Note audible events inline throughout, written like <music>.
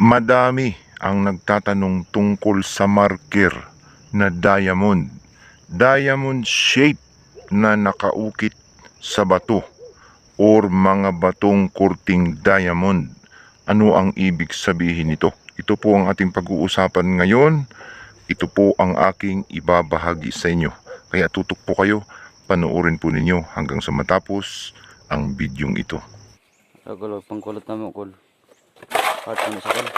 Madami ang nagtatanong tungkol sa marker na diamond. Diamond shape na nakaukit sa bato or mga batong kurting diamond. Ano ang ibig sabihin nito? Ito po ang ating pag-uusapan ngayon. Ito po ang aking ibabahagi sa inyo. Kaya tutok po kayo, panoorin po ninyo hanggang sa matapos ang bidyong ito. Agol, pangkulot namin kol. Heart na sa kol.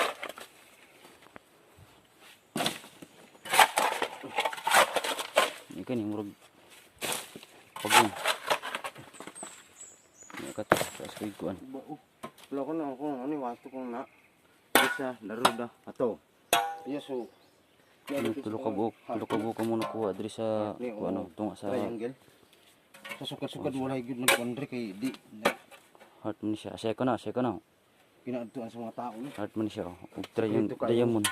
Ini kan yang murag. Pagong. Ini kata sa kuan. Wala ko na ako, ano yung wato ko na. Isa, daruda, ato. Yes, so. Tulo ka buok, tulo ka buok ka muna kuha diri sa kuan ano tunga sa Triangle. Sa sukad-sukad wala yung nagkondre kay di. heart man siya. Asay ko na, asay ko na. Pinaadtuan sa mga tao. no? Heart man siya. oh. Ug triangle, diamond.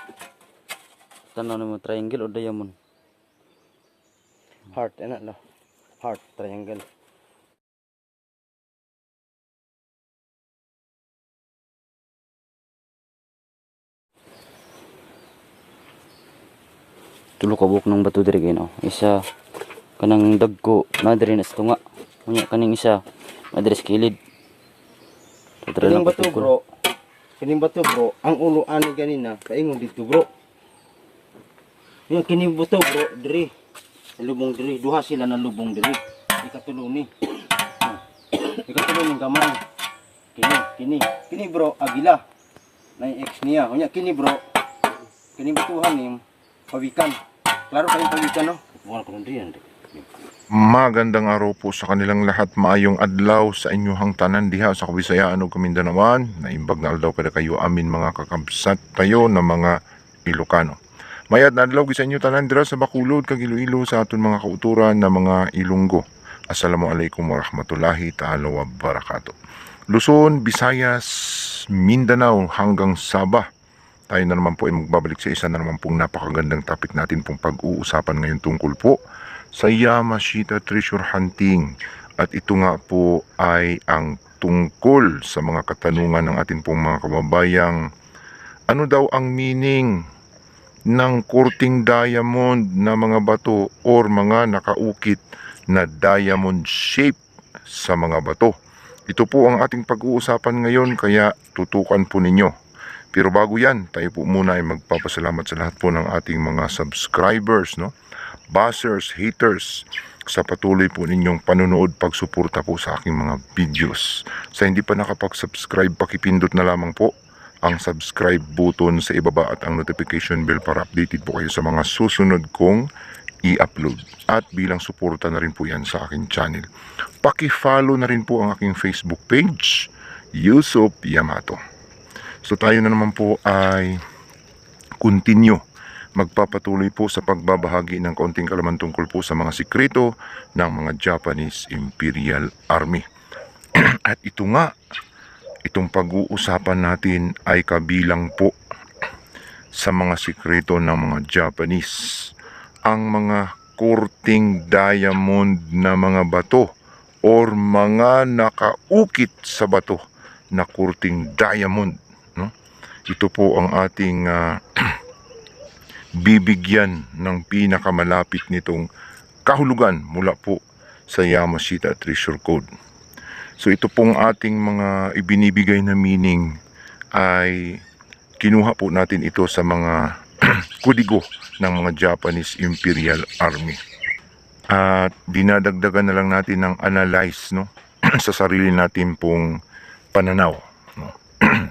Tanaw na mo triangle o diamond. Heart, ano no? Heart, triangle. tulo ka buok ng bato diri no isa kanang dagko na diri na tunga unya kaning isa sa kilid Kining lang bato bro. Kining bato bro, ang ulo ani ganina, kaingon dito bro. Yung kining bato bro, diri. Sa lubong diri, duha sila na lubong diri. Ikatulo ni. Ikatulo ni gamay. Kini, kini. Kini bro, agila. Na ex niya. Unya kini bro. Kining batuhan ni pawikan. Klaro kayong pawikan no? Bukan ko diyan. Magandang araw po sa kanilang lahat. Maayong adlaw sa inyong tanan diha sa Kabisayaan ug Kamindanawan. Naimbag na adlaw kada kayo amin mga kakabsat tayo na mga Ilocano. Mayad na adlaw sa inyo tanan dira sa Bakulod kag Iloilo sa aton mga kauturan na mga Ilonggo. Assalamualaikum warahmatullahi taala wabarakatuh. Luzon, Visayas, Mindanao hanggang Sabah. Tayo na naman po ay magbabalik sa isa na naman pong napakagandang topic natin pong pag-uusapan ngayon tungkol po sa Yamashita Treasure Hunting. At ito nga po ay ang tungkol sa mga katanungan ng ating pong mga kababayang ano daw ang meaning ng kurting diamond na mga bato or mga nakaukit na diamond shape sa mga bato. Ito po ang ating pag-uusapan ngayon kaya tutukan po ninyo. Pero bago yan, tayo po muna ay magpapasalamat sa lahat po ng ating mga subscribers, no? Buzzers, haters, sa patuloy po ninyong panonood pagsuporta po sa aking mga videos. Sa hindi pa nakapag-subscribe, pakipindot na lamang po ang subscribe button sa ibaba at ang notification bell para updated po kayo sa mga susunod kong i-upload. At bilang suporta na rin po yan sa aking channel. Paki-follow na rin po ang aking Facebook page, Yusuf Yamato. So tayo na naman po ay continue magpapatuloy po sa pagbabahagi ng kaunting kalaman tungkol po sa mga sikreto ng mga Japanese Imperial Army. <clears throat> At ito nga, itong pag-uusapan natin ay kabilang po sa mga sikreto ng mga Japanese. Ang mga kurting diamond na mga bato or mga nakaukit sa bato na kurting diamond. No? Ito po ang ating ah, <clears throat> bibigyan ng pinakamalapit nitong kahulugan mula po sa Yamashita Treasure Code. So ito pong ating mga ibinibigay na meaning ay kinuha po natin ito sa mga <clears throat> kudigo ng mga Japanese Imperial Army. At dinadagdagan na lang natin ng analyze no <clears throat> sa sarili natin pong pananaw. No? <clears throat>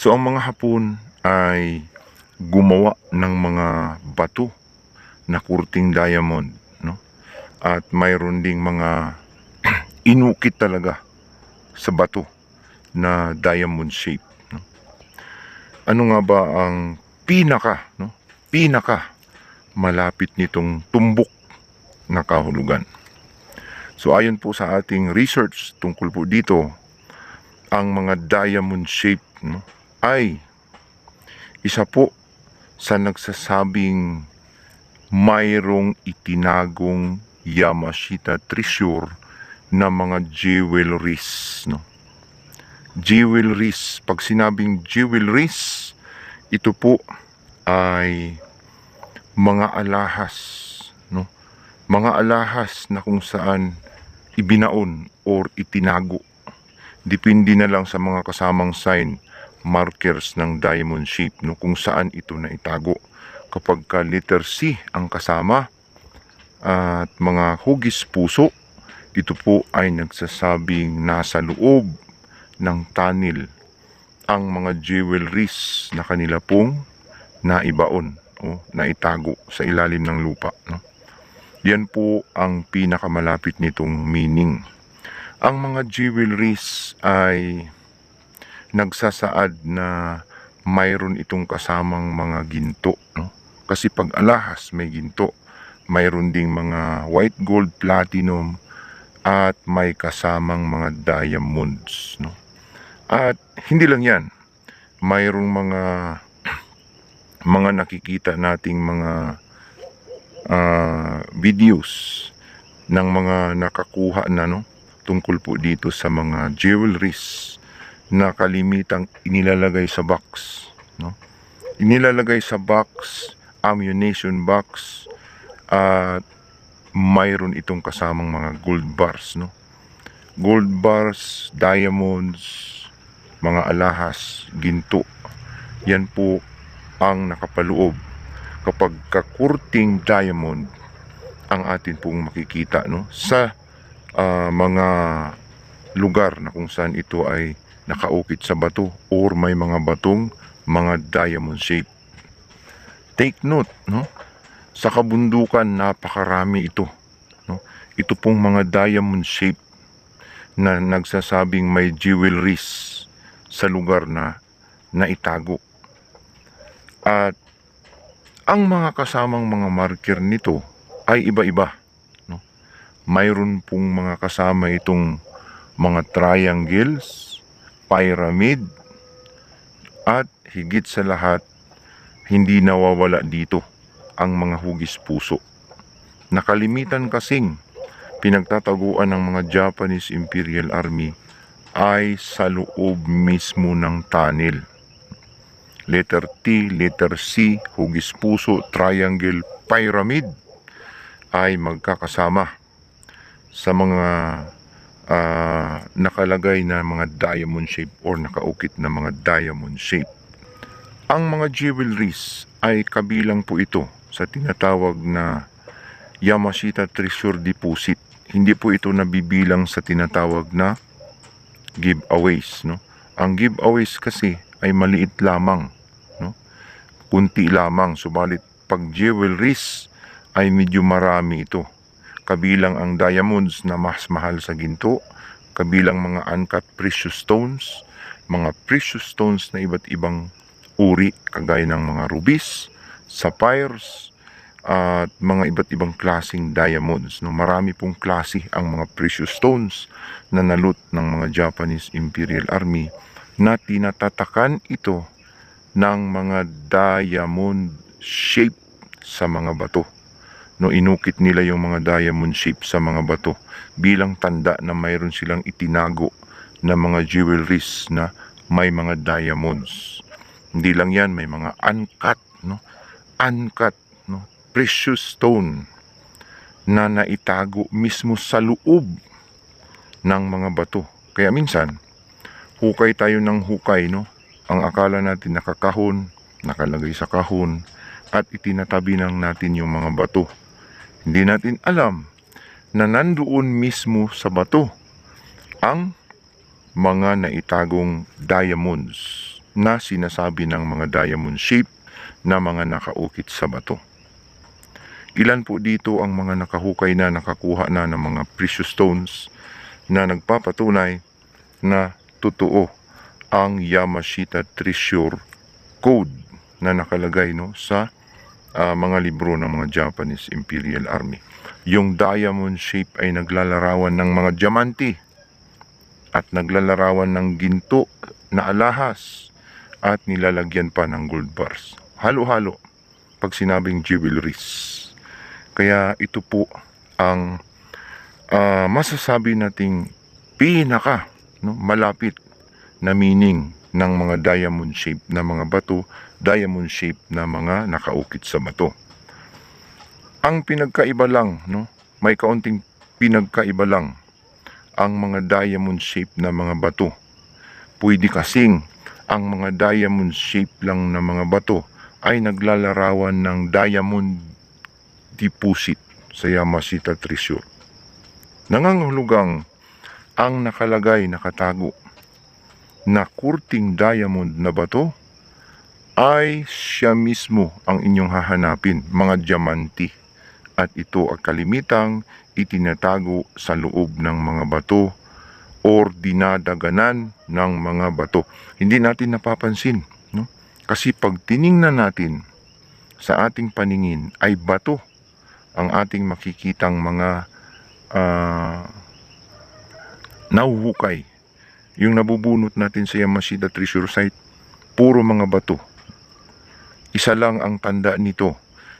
so ang mga Hapon ay gumawa ng mga bato na kurting diamond no? At mayroon ding mga <clears throat> inukit talaga sa bato na diamond shape no? Ano nga ba ang pinaka no? Pinaka malapit nitong tumbok na kahulugan? So ayon po sa ating research tungkol po dito ang mga diamond shape no ay isa po sa nagsasabing mayroong itinagong Yamashita treasure na mga jewelries no jewelries. Pag sinabing jewelries, ito po ay mga alahas, no? Mga alahas na kung saan ibinaon or itinago. Depende na lang sa mga kasamang sign, markers ng diamond shape, no? Kung saan ito na itago. Kapag ka letter C ang kasama at mga hugis puso, ito po ay nagsasabing nasa loob ng tunnel ang mga jewelries na kanila pong naibaon o naitago sa ilalim ng lupa. No? Yan po ang pinakamalapit nitong meaning. Ang mga jewelries ay nagsasaad na mayroon itong kasamang mga ginto. No? Kasi pag alahas may ginto, mayroon ding mga white gold, platinum, at may kasamang mga diamonds. No? At hindi lang yan, mayroong mga <clears throat> mga nakikita nating mga ah, videos ng mga nakakuha na no tungkol po dito sa mga jewelries na kalimitang inilalagay sa box no? Inilalagay sa box ammunition box at mayroon itong kasamang mga gold bars no? Gold bars diamonds mga alahas ginto. Yan po ang nakapaloob kapag kakurting diamond ang atin pong makikita no? Sa ah, mga lugar na kung saan ito ay nakaukit sa bato or may mga batong mga diamond shape. Take note no sa kabundukan napakarami ito no ito pong mga diamond shape na nagsasabing may jewelries sa lugar na naitago. At ang mga kasamang mga marker nito ay iba-iba. No? Mayroon pong mga kasama itong mga triangles, pyramid, at higit sa lahat, hindi nawawala dito ang mga hugis puso. Nakalimitan kasing pinagtataguan ng mga Japanese Imperial Army ay sa loob mismo ng tunnel. Letter T, letter C, hugis puso, triangle, pyramid ay magkakasama sa mga ah, nakalagay na mga diamond shape or nakaukit na mga diamond shape. Ang mga jewelries ay kabilang po ito sa tinatawag na Yamashita Treasure Deposit. Hindi po ito nabibilang sa tinatawag na giveaways. No? Ang giveaways kasi ay maliit lamang. No? Kunti lamang. Subalit pag jewelries ay medyo marami ito. Kabilang ang diamonds na mas mahal sa ginto, kabilang mga uncut precious stones, mga precious stones na iba't ibang uri kagaya ng mga rubies, sapphires, at mga iba't ibang klasing diamonds. No? Marami pong klase ang mga precious stones na nalot ng mga Japanese Imperial Army na tinatatakan ito ng mga diamond shape sa mga bato. No, inukit nila yung mga diamond shape sa mga bato bilang tanda na mayroon silang itinago na mga jewelries na may mga diamonds. Hindi lang yan, may mga uncut, no? Uncut, no? Precious stone na naitago mismo sa loob ng mga bato. Kaya minsan, hukay tayo ng hukay, no? Ang akala natin nakakahon, nakalagay sa kahon, at itinatabi lang natin yung mga bato. Hindi natin alam na nandoon mismo sa bato ang mga naitagong diamonds na sinasabi ng mga diamond shape na mga nakaukit sa bato. Ilan po dito ang mga nakahukay na nakakuha na ng mga precious stones na nagpapatunay na totoo ang Yamashita Treasure Code na nakalagay no sa ah, mga libro ng mga Japanese Imperial Army. Yung diamond shape ay naglalarawan ng mga diamante at naglalarawan ng ginto na alahas at nilalagyan pa ng gold bars. Halo-halo pag sinabing jewelries. Kaya ito po ang ah, masasabi nating pinaka no, malapit na meaning ng mga diamond shape na mga bato, diamond shape na mga nakaukit sa bato. Ang pinagkaiba lang, no? May kaunting pinagkaiba lang ang mga diamond shape na mga bato. Pwede kasing ang mga diamond shape lang na mga bato ay naglalarawan ng diamond deposit sa Yamashita Treasure. Nangangahulugang ang nakalagay nakatago na kurting diamond na bato ay siya mismo ang inyong hahanapin, mga diamanti. At ito ang kalimitang itinatago sa loob ng mga bato or dinadaganan ng mga bato. Hindi natin napapansin, no? Kasi pag tiningnan natin sa ating paningin ay bato ang ating makikitang mga ah, nauhukay. Yung nabubunot natin sa Yamashita Treasure Site, puro mga bato. Isa lang ang tanda nito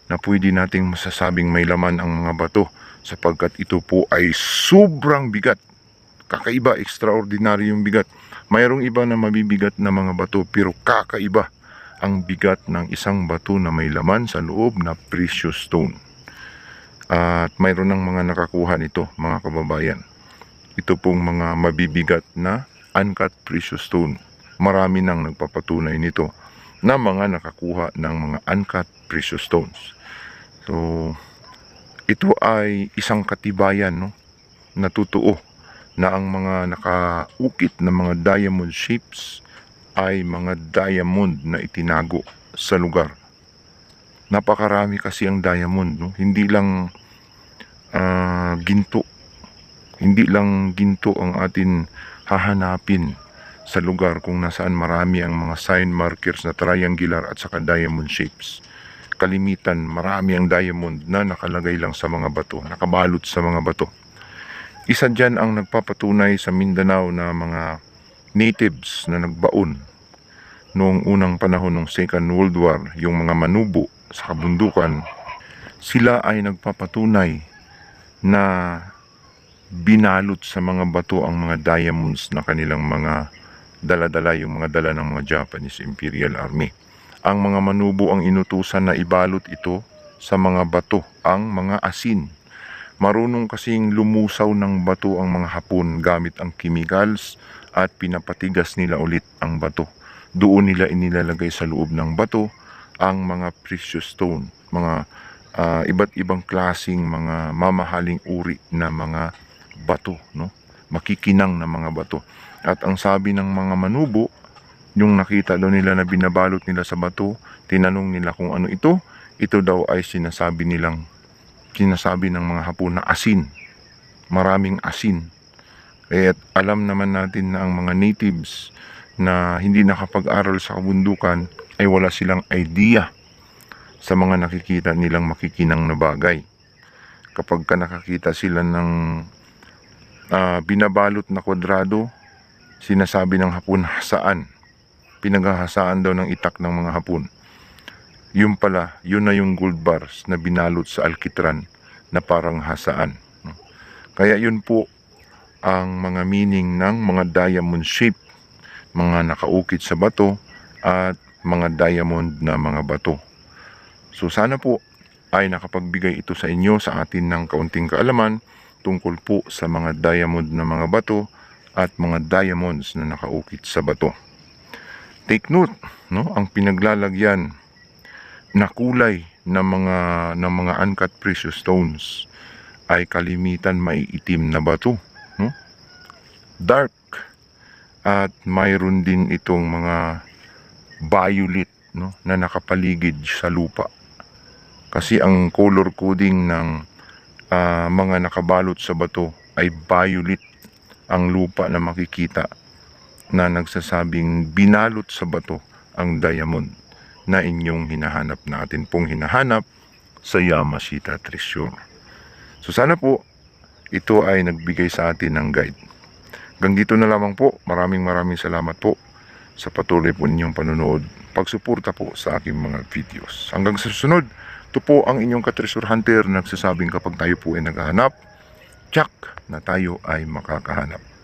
na pwede nating masasabing may laman ang mga bato sapagkat ito po ay sobrang bigat. Kakaiba, extraordinary yung bigat. Mayroong iba na mabibigat na mga bato pero kakaiba ang bigat ng isang bato na may laman sa loob na precious stone. At mayroon ng mga nakakuha nito, mga kababayan. Ito pong mga mabibigat na uncut precious stone. Marami nang nagpapatunay nito na mga nakakuha ng mga uncut precious stones. So, ito ay isang katibayan no, na totoo na ang mga nakaukit na mga diamond shapes ay mga diamond na itinago sa lugar. Napakarami kasi ang diamond, no? Hindi lang ah, ginto. Hindi lang ginto ang atin hahanapin sa lugar kung nasaan marami ang mga sign markers na triangular at saka diamond shapes. Kalimitan, marami ang diamond na nakalagay lang sa mga bato, nakabalot sa mga bato. Isa dyan ang nagpapatunay sa Mindanao na mga natives na nagbaon noong unang panahon ng Second World War, yung mga manubo sa kabundukan, sila ay nagpapatunay na binalot sa mga bato ang mga diamonds na kanilang mga dala-dala, yung mga dala ng mga Japanese Imperial Army. Ang mga manubo ang inutusan na ibalot ito sa mga bato, ang mga asin. Marunong kasing lumusaw ng bato ang mga Hapon gamit ang chemicals at pinapatigas nila ulit ang bato. Doon nila inilalagay sa loob ng bato ang mga precious stone, mga ah, iba't ibang klasing mga mamahaling uri na mga bato, no? Makikinang na mga bato. At ang sabi ng mga manubo, yung nakita daw nila na binabalot nila sa bato, tinanong nila kung ano ito, ito daw ay sinasabi nilang sinasabi ng mga hapon na asin. Maraming asin. Kaya alam naman natin na ang mga natives na hindi nakapag-aral sa kabundukan ay wala silang idea sa mga nakikita nilang makikinang na bagay. Kapag ka nakakita sila ng ah, binabalot na kwadrado, sinasabi ng hapon hasaan. Pinaghahasaan daw ng itak ng mga hapon. Yun pala, yun na yung gold bars na binalot sa alkitran na parang hasaan. Kaya yun po ang mga meaning ng mga diamond shape, mga nakaukit sa bato at mga diamond na mga bato. So sana po ay nakapagbigay ito sa inyo sa atin ng kaunting kaalaman tungkol po sa mga diamond na mga bato at mga diamonds na nakaukit sa bato. Take note, no, ang pinaglalagyan na kulay ng mga ng mga uncut precious stones ay kalimitan maiitim na bato, no? Dark at mayroon din itong mga violet, no, na nakapaligid sa lupa. Kasi ang color coding ng ah, mga nakabalot sa bato ay violet ang lupa na makikita na nagsasabing binalot sa bato ang diamond na inyong hinahanap natin pong hinahanap sa Yamashita Treasure. So sana po ito ay nagbigay sa atin ng guide. Hanggang dito na lamang po. Maraming maraming salamat po sa patuloy po ninyong panonood. Pagsuporta po sa aking mga videos. Hanggang sa susunod, ito po ang inyong ka-treasure hunter na nagsasabing kapag tayo po ay naghahanap, tsak na tayo ay makakahanap.